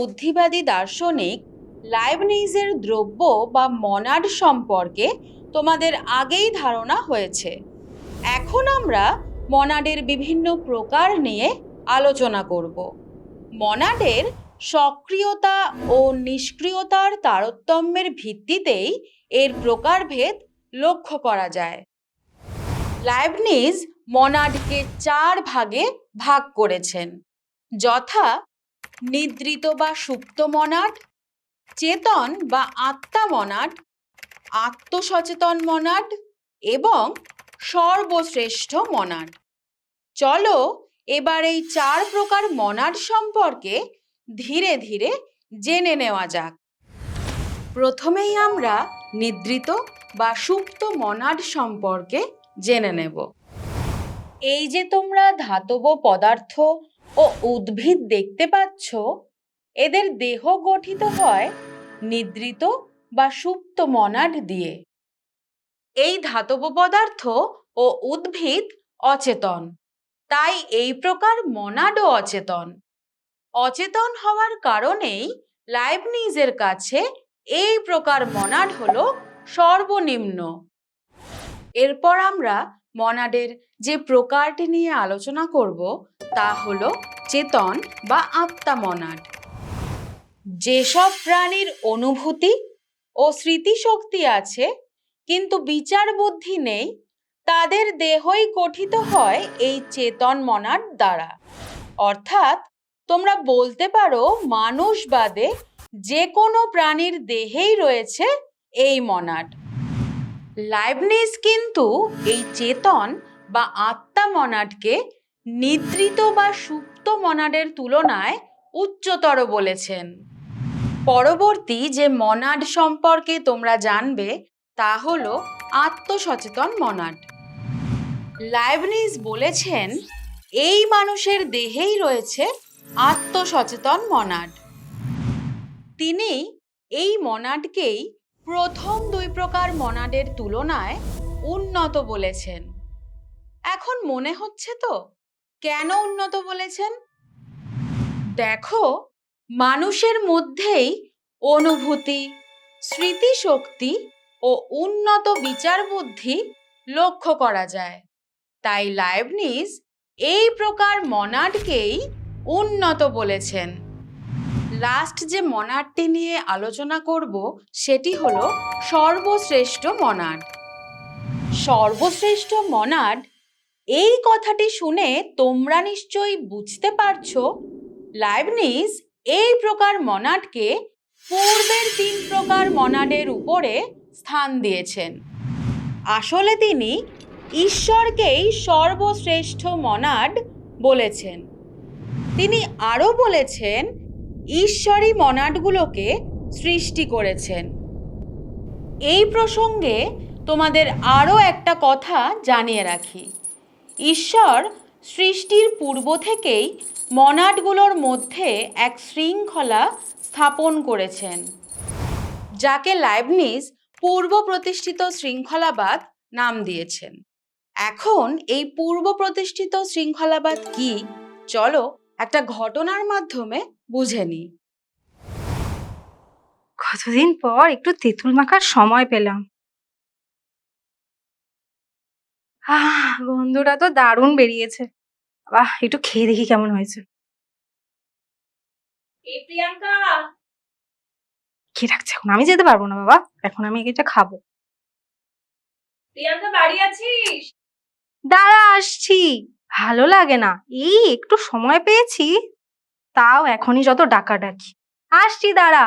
বুদ্ধিবাদী দার্শনিক লাইবনিজের দ্রব্য বা মনাড সম্পর্কে তোমাদের আগেই ধারণা হয়েছে। এখন আমরা মনাডের বিভিন্ন প্রকার নিয়ে আলোচনা করব। মনাডের সক্রিয়তা ও নিষ্ক্রিয়তার তারতম্যের ভিত্তিতেই এর প্রকারভেদ লক্ষ্য করা যায়। লাইবনিজ মনাডকে চার ভাগে ভাগ করেছেন, যথা নিদ্রিত বা সুপ্ত মনাড, চেতন বা আত্মা মনাড, আত্মসচেতন মনাট এবং সর্বশ্রেষ্ঠ মনাড। চলো এবার এই চার প্রকার মনাড সম্পর্কে ধীরে ধীরে জেনে নেওয়া যাক। প্রথমেই আমরা নিদ্রিত বা সুপ্ত মনাড সম্পর্কে জেনে নেব। এই যে তোমরা ধাতব পদার্থ ও উদ্ভিদ দেখতে পাচ্ছ? এদের দেহ গঠিত হয় নিদ্রিত বা সুপ্ত মনাড দিয়ে। এই ধাতব পদার্থ ও উদ্ভিদ অচেতন, তাই এই প্রকার মনাডও অচেতন। অচেতন হওয়ার কারণেই লাইবনিজের কাছে এই প্রকার মনাড হল সর্বনিম্ন। এরপর আমরা মনাডের যে প্রকারটি নিয়ে আলোচনা করব, তা হলো চেতন বা আত্মা মনাড যেসব প্রাণীর অনুভূতি ও স্মৃতিশক্তি আছে, কিন্তু বিচার বুদ্ধি নেই, তাদের দেহই গঠিত হয় এই চেতন মনাড দ্বারা। অর্থাৎ, তোমরা বলতে পারো মানুষ বাদে যে কোনো প্রাণীর দেহেই রয়েছে এই মনাড লাইবনিজ কিন্তু এই চেতন বা আত্মা মনাডকে নিদ্রিত বা সুপ্ত মনাডের তুলনায় উচ্চতর বলেছেন। পরবর্তী যে মনাড সম্পর্কে তোমরা জানবে, তা হল আত্মসচেতন মনাড লাইবনিজ বলেছেন, এই মানুষের দেহেই রয়েছে আত্মসচেতন মনাড তিনি এই মনাডকেই প্রথম দুই প্রকার মনাডের তুলনায় উন্নত বলেছেন। এখন মনে হচ্ছে তো, কেন উন্নত বলেছেন? দেখো, মানুষের মধ্যেই অনুভূতি, স্মৃতিশক্তি ও উন্নত বিচার বুদ্ধি লক্ষ্য করা যায়। তাই লাইবনিজ এই প্রকার মনাডকেই উন্নত বলেছেন। লাস্ট যে মনাডটি নিয়ে আলোচনা করব, সেটি হলো সর্বশ্রেষ্ঠ মনাড সর্বশ্রেষ্ঠ মনাড এই কথাটি শুনে তোমরা নিশ্চয়ই বুঝতে পারছ লাইবনিজ এই প্রকার মনাডকে পূর্বের তিন প্রকার মনাডের উপরে স্থান দিয়েছেন। আসলে তিনি ঈশ্বরকেই সর্বশ্রেষ্ঠ মনাড বলেছেন। তিনি আরও বলেছেন ঈশ্বরই মনাটগুলোকে সৃষ্টি করেছেন। এই প্রসঙ্গে তোমাদের আরও একটা কথা জানিয়ে রাখি। ঈশ্বর সৃষ্টির পূর্ব থেকেই মনাটগুলোর মধ্যে এক শৃঙ্খলা স্থাপন করেছেন, যাকে লাইবনিজ পূর্ব প্রতিষ্ঠিত শৃঙ্খলাবাদ নাম দিয়েছেন। এখন এই পূর্ব প্রতিষ্ঠিত শৃঙ্খলাবাদ কি? চলো একটা ঘটনার মাধ্যমে বুঝে নিই। কতদিন পর একটু তেঁতুল মাখার সময় পেলাম। আহ গন্ধটা তো দারুণ বেরিয়েছে। বাহ একটু খেয়ে দেখি কেমন হয়েছে। প্রিয়াঙ্কা! কে রাখছে এখন? আমি যেতে পারব না বাবা। এখন আমি এটা খাব। প্রিয়াঙ্কা বাড়ি আছিস? দাঁড়া আসছি। ভালো লাগে না। এই, একটু সময় পেয়েছি। তাও এখনই যত ডাকাডাকি আসছি, দাঁড়া।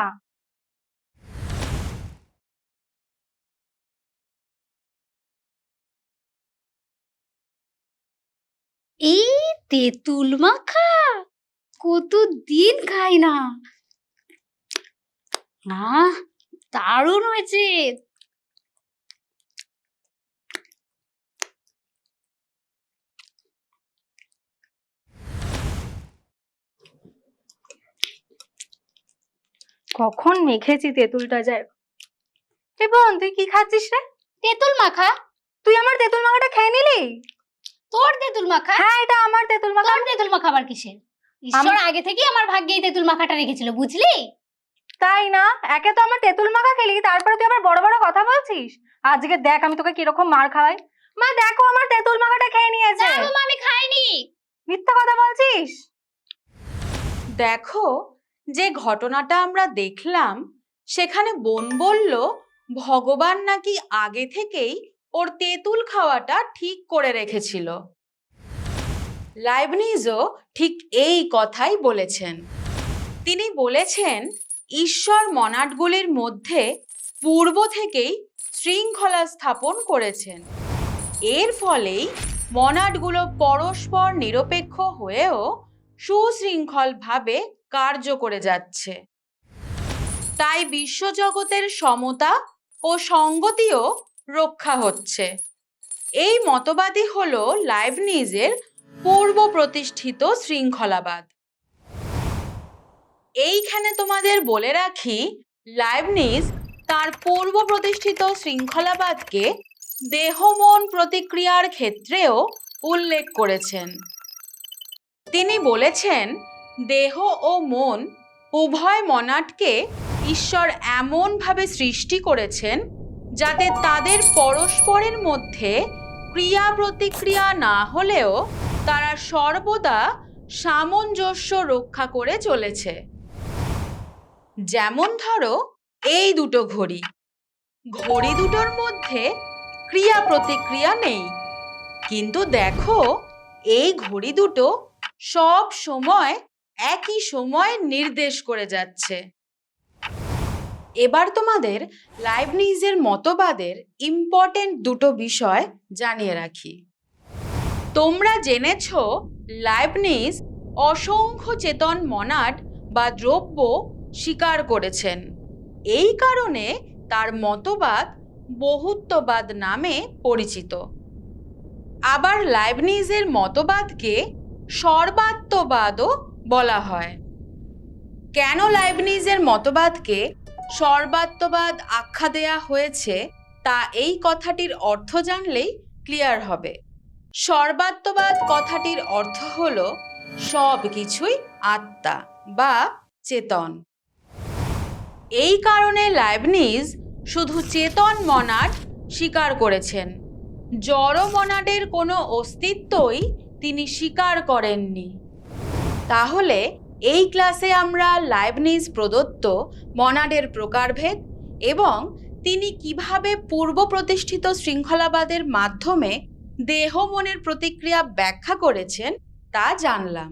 এই তেঁতুল মাখা! কত দিন খাই না। আহ, দারুণ হয়েছে। কখন মেখেছি তেঁতুলটা যায়? এ বোন তুই কি খাচ্ছিস রে? তেঁতুল মাখা? তুই আমার তেঁতুল মাখাটা খেয়ে নিলি? তোর তেঁতুল মাখা? হ্যাঁ এটা আমার তেঁতুল মাখা। তোর তেঁতুল মাখা আবার কিসের? ঈশ্বর আগে থেকেই আমার ভাগ্যে তেঁতুল মাখাটা রেখেছিল বুঝলি? তাই না? একে তো আমার তেঁতুল মাখা খেলি তারপরে তুই আবার বড় বড় কথা বলছিস? আজকে দেখ আমি তোকে কীরকম মার খাওয়াই। মা দেখো আমার তেঁতুল মাখাটা খেয়ে নিয়েছে। না মা, আমি খাইনি। মিথ্যা কথা বলছিস? দেখো যে ঘটনাটা আমরা দেখলাম, সেখানে বোন বলল, ভগবান নাকি আগে থেকেই ওর তেঁতুল খাওয়াটা ঠিক করে রেখেছিল। লাইবনিজও ঠিক এই কথাই বলেছেন। তিনি বলেছেন, ঈশ্বর মনাটগুলির মধ্যে পূর্ব থেকেই শৃঙ্খলা স্থাপন করেছেন। এর ফলেই মনাটগুলো পরস্পর নিরপেক্ষ হয়েও সুশৃঙ্খলভাবে কার্য করে যাচ্ছে। তাই বিশ্বজগতের সমতা ও সঙ্গতিও রক্ষা হচ্ছে। এই মতবাদই হল লাইবনিজের পূর্ব প্রতিষ্ঠিত শৃঙ্খলাবাদ। এইখানে তোমাদের বলে রাখি, লাইবনিজ তার পূর্ব প্রতিষ্ঠিত শৃঙ্খলাবাদকে দেহমন প্রতিক্রিয়ার ক্ষেত্রেও উল্লেখ করেছেন। তিনি বলেছেন দেহ ও মন উভয় মনাটকে ঈশ্বর এমনভাবে সৃষ্টি করেছেন যাতে তাদের পরস্পরের মধ্যে ক্রিয়া প্রতিক্রিয়া না হলেও তারা সর্বদা সামঞ্জস্য রক্ষা করে চলেছে। যেমন ধরো, এই দুটো ঘড়ি। ঘড়ি দুটোর মধ্যে ক্রিয়া প্রতিক্রিয়া নেই। কিন্তু দেখো, এই ঘড়ি দুটো সব সময় একই সময় নির্দেশ করে যাচ্ছে। এবার তোমাদের লাইবনিজের মতবাদের ইম্পর্টেন্ট দুটো বিষয় জানিয়ে রাখি। তোমরা জেনেছ লাইবনিজ অসংখ্য চেতন মনাট বা দ্রব্য স্বীকার করেছেন। এই কারণে তার মতবাদ বহুত্ববাদ নামে পরিচিত। আবার লাইবনিজের মতবাদকে সর্বাত্মবাদও বলা হয়। কেন লাইবনিজের মতবাদকে সর্বাত্মবাদ আখ্যা দেয়া হয়েছে তা এই কথাটির অর্থ জানলেই ক্লিয়ার হবে। সর্বাত্মবাদ কথাটির অর্থ হল সব কিছুই আত্মা বা চেতন। এই কারণে লাইবনিজ শুধু চেতন মনাট স্বীকার করেছেন। জড় মনাটের কোনো অস্তিত্বই তিনি স্বীকার করেননি। তাহলে এই ক্লাসে আমরা লাইবনিজ প্রদত্ত মনাডের প্রকারভেদ এবং তিনি কীভাবে পূর্ব প্রতিষ্ঠিত শৃঙ্খলাবাদের মাধ্যমে দেহ মনের প্রতিক্রিয়া ব্যাখ্যা করেছেন তা জানলাম।